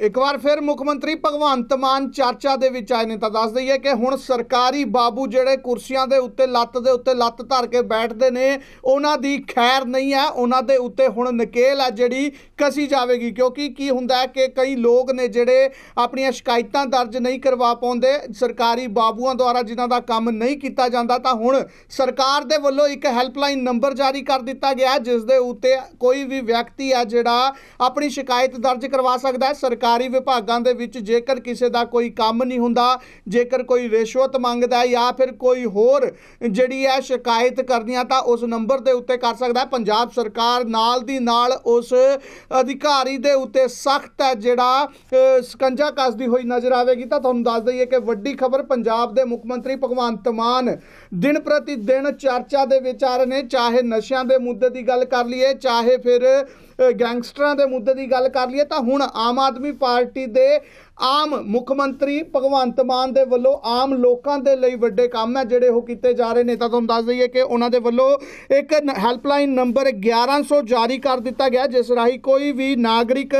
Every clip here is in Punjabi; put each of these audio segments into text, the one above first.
ਇੱਕ ਵਾਰ ਫਿਰ ਮੁੱਖ ਮੰਤਰੀ ਭਗਵੰਤ ਮਾਨ ਚਰਚਾ ਦੇ ਵਿੱਚ ਆਏ ਨੇ ਤਾਂ ਦੱਸ ਦਈਏ ਕਿ ਹੁਣ ਸਰਕਾਰੀ ਬਾਬੂ ਜਿਹੜੇ ਕੁਰਸੀਆਂ ਦੇ ਉੱਤੇ, ਲੱਤ ਦੇ ਉੱਤੇ ਲੱਤ ਧਰ ਕੇ ਬੈਠਦੇ ਨੇ, ਉਹਨਾਂ ਦੀ ਖੈਰ ਨਹੀਂ ਹੈ, ਉਹਨਾਂ ਦੇ ਉੱਤੇ ਹੁਣ ਨਕੇਲ ਆ ਜਿਹੜੀ ਕਸੀ ਜਾਵੇਗੀ। ਕਿਉਂਕਿ ਕੀ ਹੁੰਦਾ ਹੈ ਕਿ ਕਈ ਲੋਕ ਨੇ ਜਿਹੜੇ ਆਪਣੀਆਂ ਸ਼ਿਕਾਇਤਾਂ ਦਰਜ ਨਹੀਂ ਕਰਵਾ ਪਾਉਂਦੇ, ਸਰਕਾਰੀ ਬਾਬੂਆਂ ਦੁਆਰਾ ਜਿਨ੍ਹਾਂ ਦਾ ਕੰਮ ਨਹੀਂ ਕੀਤਾ ਜਾਂਦਾ, ਤਾਂ ਹੁਣ ਸਰਕਾਰ ਦੇ ਵੱਲੋਂ ਇੱਕ ਹੈਲਪਲਾਈਨ ਨੰਬਰ ਜਾਰੀ ਕਰ ਦਿੱਤਾ ਗਿਆ, ਜਿਸ ਦੇ ਉੱਤੇ ਕੋਈ ਵੀ ਵਿਅਕਤੀ ਹੈ ਜਿਹੜਾ ਆਪਣੀ ਸ਼ਿਕਾਇਤ ਦਰਜ ਕਰਵਾ ਸਕਦਾ ਹੈ। ਸਰਕਾਰੀ ਵਿਭਾਗਾਂ ਦੇ ਵਿੱਚ ਜੇਕਰ ਕਿਸੇ ਦਾ ਕੋਈ ਕੰਮ ਨਹੀਂ ਹੁੰਦਾ, ਜੇਕਰ ਕੋਈ ਰਿਸ਼ਵਤ ਮੰਗਦਾ ਜਾਂ ਫਿਰ ਕੋਈ ਹੋਰ ਜਿਹੜੀ ਹੈ ਸ਼ਿਕਾਇਤ ਕਰਨੀ ਕਰਨੀਆਂ ਤਾਂ ਉਸ ਨੰਬਰ ਦੇ ਉੱਤੇ ਕਰ ਸਕਦਾ ਹੈ। ਪੰਜਾਬ ਸਰਕਾਰ ਨਾਲ ਦੀ ਨਾਲ ਉਸ ਅਧਿਕਾਰੀ ਦੇ ਉੱਤੇ ਸਖਤ ਹੈ ਜਿਹੜਾ ਸਕੰਜਾ ਕੱਸਦੀ ਹੋਈ ਨਜ਼ਰ ਆਵੇਗੀ। ਤਾਂ ਤੁਹਾਨੂੰ ਦੱਸ ਦਈਏ ਕਿ ਵੱਡੀ ਖਬਰ ਪੰਜਾਬ ਦੇ ਮੁੱਖ ਮੰਤਰੀ ਭਗਵੰਤ ਮਾਨ ਦਿਨ ਪ੍ਰਤੀ ਦਿਨ ਚਰਚਾ ਦੇ ਵਿੱਚ ਆ ਰਹੇ ਨੇ, ਚਾਹੇ ਨਸ਼ਿਆਂ ਦੇ ਮੁੱਦੇ ਦੀ ਗੱਲ ਕਰ ਲਈਏ, ਚਾਹੇ ਫਿਰ ਗੈਂਗਸਟਰਾਂ ਦੇ ਮੁੱਦੇ ਦੀ ਗੱਲ ਕਰ ਲਈਏ ਤਾਂ ਹੁਣ ਆਮ ਆਦਮੀ ਪਾਰਟੀ ਦੇ ਆਮ ਮੁੱਖ ਮੰਤਰੀ ਭਗਵੰਤ ਮਾਨ ਦੇ ਵੱਲੋਂ ਆਮ ਲੋਕਾਂ ਦੇ ਲਈ ਵੱਡੇ ਕੰਮ ਹੈ, ਜਿਹੜੇ ਉਹ ਕੀਤੇ ਜਾ ਰਹੇ ਨੇ। ਤਾਂ ਤੁਹਾਨੂੰ ਦੱਸ ਦਈਏ ਕਿ ਉਹਨਾਂ ਦੇ ਵੱਲੋਂ ਇੱਕ ਹੈਲਪਲਾਈਨ ਨੰਬਰ 1100 ਜਾਰੀ ਕਰ ਦਿੱਤਾ ਗਿਆ, ਜਿਸ ਰਾਹੀਂ ਕੋਈ ਵੀ ਨਾਗਰਿਕ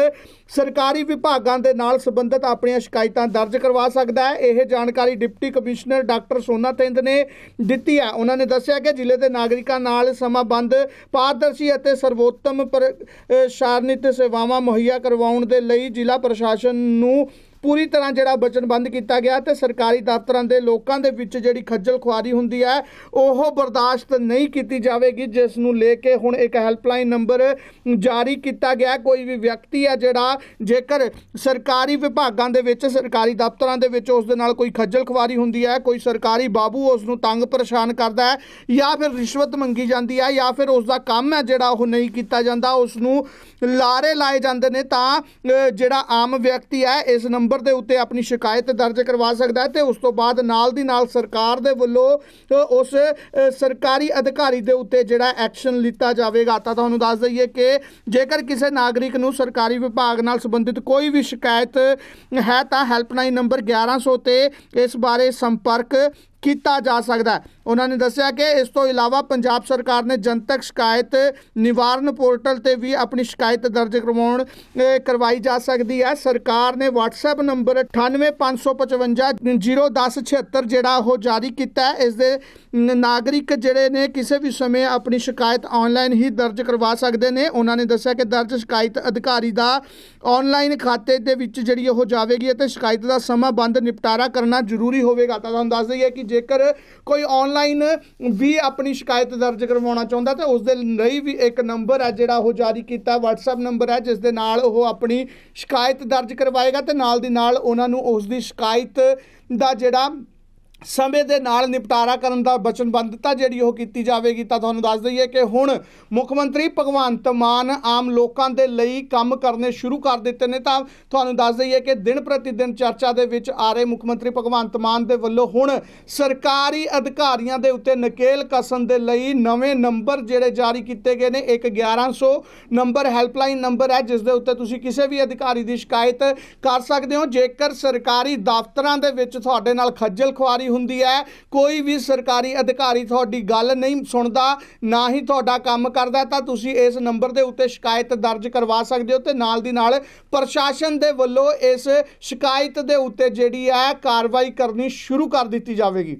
ਸਰਕਾਰੀ ਵਿਭਾਗਾਂ ਦੇ ਨਾਲ ਸੰਬੰਧਿਤ ਆਪਣੀਆਂ ਸ਼ਿਕਾਇਤਾਂ ਦਰਜ ਕਰਵਾ ਸਕਦਾ ਹੈ। ਇਹ ਜਾਣਕਾਰੀ ਡਿਪਟੀ ਕਮਿਸ਼ਨਰ ਡਾਕਟਰ ਸੋਨਾ ਤਿੰਦ ਨੇ ਦਿੱਤੀ ਹੈ। ਉਹਨਾਂ ਨੇ ਦੱਸਿਆ ਕਿ ਜ਼ਿਲ੍ਹੇ ਦੇ ਨਾਗਰਿਕਾਂ ਨਾਲ ਸਮਾਬੰਧ ਪਾਰਦਰਸ਼ੀ ਅਤੇ ਸਰਵੋਤਮ ਪ੍ਰਸ਼ਾਸਨਿਕ ਸੇਵਾਵਾਂ ਮੁਹੱਈਆ ਕਰਵਾਉਣ ਦੇ ਲਈ ਜ਼ਿਲ੍ਹਾ ਪ੍ਰਸ਼ਾਸਨ ਨੂੰ ਪੂਰੀ ਤਰ੍ਹਾਂ ਜਿਹੜਾ ਵਚਨਬੰਦ ਕੀਤਾ ਗਿਆ ਤੇ ਸਰਕਾਰੀ ਦਫ਼ਤਰਾਂ ਦੇ ਲੋਕਾਂ ਦੇ ਵਿੱਚ ਜਿਹੜੀ ਖੱਜਲ ਖੁਆਰੀ ਹੁੰਦੀ ਹੈ, ਉਹ ਬਰਦਾਸ਼ਤ ਨਹੀਂ ਕੀਤੀ ਜਾਵੇਗੀ, ਜਿਸ ਨੂੰ ਲੈ ਕੇ ਹੁਣ ਇੱਕ ਹੈਲਪਲਾਈਨ ਨੰਬਰ ਜਾਰੀ ਕੀਤਾ ਗਿਆ। ਕੋਈ ਵੀ ਵਿਅਕਤੀ ਹੈ ਜਿਹੜਾ ਜੇਕਰ ਸਰਕਾਰੀ ਵਿਭਾਗਾਂ ਦੇ ਵਿੱਚ, ਸਰਕਾਰੀ ਦਫ਼ਤਰਾਂ ਦੇ ਵਿੱਚ ਉਸ ਦੇ ਨਾਲ ਕੋਈ ਖੱਜਲ ਖੁਆਰੀ ਹੁੰਦੀ ਹੈ, ਕੋਈ ਸਰਕਾਰੀ ਬਾਬੂ ਉਸ ਨੂੰ ਤੰਗ ਪਰੇਸ਼ਾਨ ਕਰਦਾ ਹੈ, ਜਾਂ ਫਿਰ ਰਿਸ਼ਵਤ ਮੰਗੀ ਜਾਂਦੀ ਹੈ, ਜਾਂ ਫਿਰ ਉਸ ਦਾ ਕੰਮ ਹੈ ਜਿਹੜਾ ਉਹ ਨਹੀਂ ਕੀਤਾ ਜਾਂਦਾ, ਉਸ ਨੂੰ ਲਾਰੇ ਲਾਏ ਜਾਂਦੇ ਨੇ, ਤਾਂ ਜਿਹੜਾ ਆਮ ਵਿਅਕਤੀ ਹੈ, ਇਸ ਨੰਬਰ ਨੰਬਰ ਦੇ ਉੱਤੇ ਆਪਣੀ ਸ਼ਿਕਾਇਤ ਦਰਜ ਕਰਵਾ ਸਕਦਾ ਹੈ ਤੇ ਉਸ ਤੋਂ ਬਾਅਦ ਨਾਲ ਦੀ ਨਾਲ ਸਰਕਾਰ ਦੇ ਵੱਲੋਂ ਉਸ ਸਰਕਾਰੀ ਅਧਿਕਾਰੀ ਦੇ ਉੱਤੇ ਜਿਹੜਾ ਐਕਸ਼ਨ ਲਿੱਤਾ ਜਾਵੇਗਾ। ਤਾਂ ਤੁਹਾਨੂੰ ਦੱਸ ਦਈਏ ਕਿ ਜੇਕਰ ਕਿਸੇ ਨਾਗਰਿਕ ਨੂੰ ਸਰਕਾਰੀ ਵਿਭਾਗ ਨਾਲ ਸੰਬੰਧਿਤ ਕੋਈ ਵੀ ਸ਼ਿਕਾਇਤ ਹੈ ਤਾਂ ਹੈਲਪਲਾਈਨ ਨੰਬਰ 1100 ਤੇ ਇਸ ਬਾਰੇ ਸੰਪਰਕ ਕੀਤਾ ਜਾ ਸਕਦਾ ਉਹਨਾਂ ਨੇ ਦੱਸਿਆ ਕਿ ਇਸ ਤੋਂ ਇਲਾਵਾ ਪੰਜਾਬ ਸਰਕਾਰ ਨੇ ਜਨਤਕ ਸ਼ਿਕਾਇਤ ਨਿਵਾਰਨ ਪੋਰਟਲ ਤੇ ਵੀ ਆਪਣੀ ਸ਼ਿਕਾਇਤ ਦਰਜ ਕਰਵਾਉਣ ਕਰਵਾਈ ਜਾ ਸਕਦੀ ਹੈ। ਸਰਕਾਰ ਨੇ WhatsApp ਨੰਬਰ 9855501076 ਜਿਹੜਾ ਉਹ ਜਾਰੀ ਕੀਤਾ ਹੈ। ਇਸ ਦੇ ਨਾਗਰਿਕ ਜਿਹੜੇ ਨੇ ਕਿਸੇ ਵੀ ਸਮੇਂ ਆਪਣੀ ਸ਼ਿਕਾਇਤ ਆਨਲਾਈਨ ਹੀ ਦਰਜ ਕਰਵਾ ਸਕਦੇ ਨੇ। ਉਹਨਾਂ ਨੇ ਦੱਸਿਆ ਕਿ ਦਰਜ ਸ਼ਿਕਾਇਤ ਅਧਿਕਾਰੀ ਦਾ ਆਨਲਾਈਨ ਖਾਤੇ ਦੇ ਵਿੱਚ ਜਿਹੜੀ ਉਹ ਜਾਵੇਗੀ ਅਤੇ ਸ਼ਿਕਾਇਤ ਦਾ ਸਮਾਂ ਬੰਦ ਨਿਪਟਾਰਾ ਕਰਨਾ ਜ਼ਰੂਰੀ ਹੋਵੇਗਾ। ਤਾਂ ਤੁਹਾਨੂੰ ਦੱਸ ਦਈਏ ਕਿ ਜੇਕਰ ਕੋਈ ਆਨਲਾਈਨ ਵੀ ਆਪਣੀ ਸ਼ਿਕਾਇਤ ਦਰਜ ਕਰਵਾਉਣਾ ਚਾਹੁੰਦਾ ਤਾਂ ਉਸ ਦੇ ਲਈ ਵੀ ਇੱਕ ਨੰਬਰ ਹੈ ਜਿਹੜਾ ਉਹ ਜਾਰੀ ਕੀਤਾ। WhatsApp ਨੰਬਰ ਹੈ ਜਿਸ ਦੇ ਨਾਲ ਉਹ ਆਪਣੀ ਸ਼ਿਕਾਇਤ ਦਰਜ ਕਰਵਾਏਗਾ ਤੇ ਨਾਲ ਦੀ ਨਾਲ ਉਹਨਾਂ ਨੂੰ ਉਸ ਦੀ ਸ਼ਿਕਾਇਤ ਦਾ ਜਿਹੜਾ ਸਮੇਂ ਦੇ ਨਾਲ ਨਿਪਟਾਰਾ ਕਰਨ ਦਾ ਵਚਨਬੱਧਤਾ ਜਿਹੜੀ ਉਹ ਕੀਤੀ ਜਾਵੇਗੀ, ਤਾਂ ਤੁਹਾਨੂੰ ਦੱਸ ਦਈਏ ਕਿ ਹੁਣ ਮੁੱਖ ਮੰਤਰੀ ਭਗਵੰਤ ਮਾਨ ਆਮ ਲੋਕਾਂ ਦੇ ਲਈ ਕੰਮ ਕਰਨੇ ਸ਼ੁਰੂ ਕਰ ਦਿੱਤੇ ਨੇ। ਤਾਂ ਤੁਹਾਨੂੰ ਦੱਸ ਦਈਏ ਕਿ ਦਿਨ ਪ੍ਰਤੀ ਦਿਨ ਚਰਚਾ ਦੇ ਵਿੱਚ ਆ ਰਹੇ ਮੁੱਖ ਮੰਤਰੀ ਭਗਵੰਤ ਮਾਨ ਦੇ ਵੱਲੋਂ ਹੁਣ ਸਰਕਾਰੀ ਅਧਿਕਾਰੀਆਂ ਦੇ ਉੱਤੇ ਨਕੇਲ ਕਸਣ ਦੇ ਲਈ ਨਵੇਂ ਨੰਬਰ ਜਿਹੜੇ ਜਾਰੀ ਕੀਤੇ ਗਏ ਨੇ। ਇੱਕ 1100 ਨੰਬਰ ਹੈਲਪਲਾਈਨ ਨੰਬਰ ਹੈ, ਜਿਸ ਦੇ ਉੱਤੇ ਤੁਸੀਂ ਕਿਸੇ ਵੀ ਅਧਿਕਾਰੀ ਦੀ ਸ਼ਿਕਾਇਤ ਕਰ ਸਕਦੇ ਹੋ। ਜੇਕਰ ਸਰਕਾਰੀ ਦਫ਼ਤਰਾਂ ਦੇ ਵਿੱਚ ਤੁਹਾਡੇ ਨਾਲ ਖੱਜਲ ਖੁਆਰੀ ਹੁੰਦੀ ਹੈ। ਕੋਈ ਵੀ ਸਰਕਾਰੀ ਅਧਿਕਾਰੀ ਤੁਹਾਡੀ ਗੱਲ ਨਹੀਂ ਸੁਣਦਾ, ਨਾ ਹੀ ਤੁਹਾਡਾ ਕੰਮ ਕਰਦਾ, ਤਾਂ ਤੁਸੀਂ ਇਸ ਨੰਬਰ ਦੇ ਉੱਤੇ ਸ਼ਿਕਾਇਤ ਦਰਜ ਕਰਵਾ ਸਕਦੇ ਹੋ ਤੇ ਨਾਲ ਦੀ ਨਾਲ ਪ੍ਰਸ਼ਾਸਨ ਦੇ ਵੱਲੋਂ ਇਸ ਸ਼ਿਕਾਇਤ ਦੇ ਉੱਤੇ ਜਿਹੜੀ ਹੈ ਕਾਰਵਾਈ ਕਰਨੀ ਸ਼ੁਰੂ ਕਰ ਦਿੱਤੀ ਜਾਵੇਗੀ।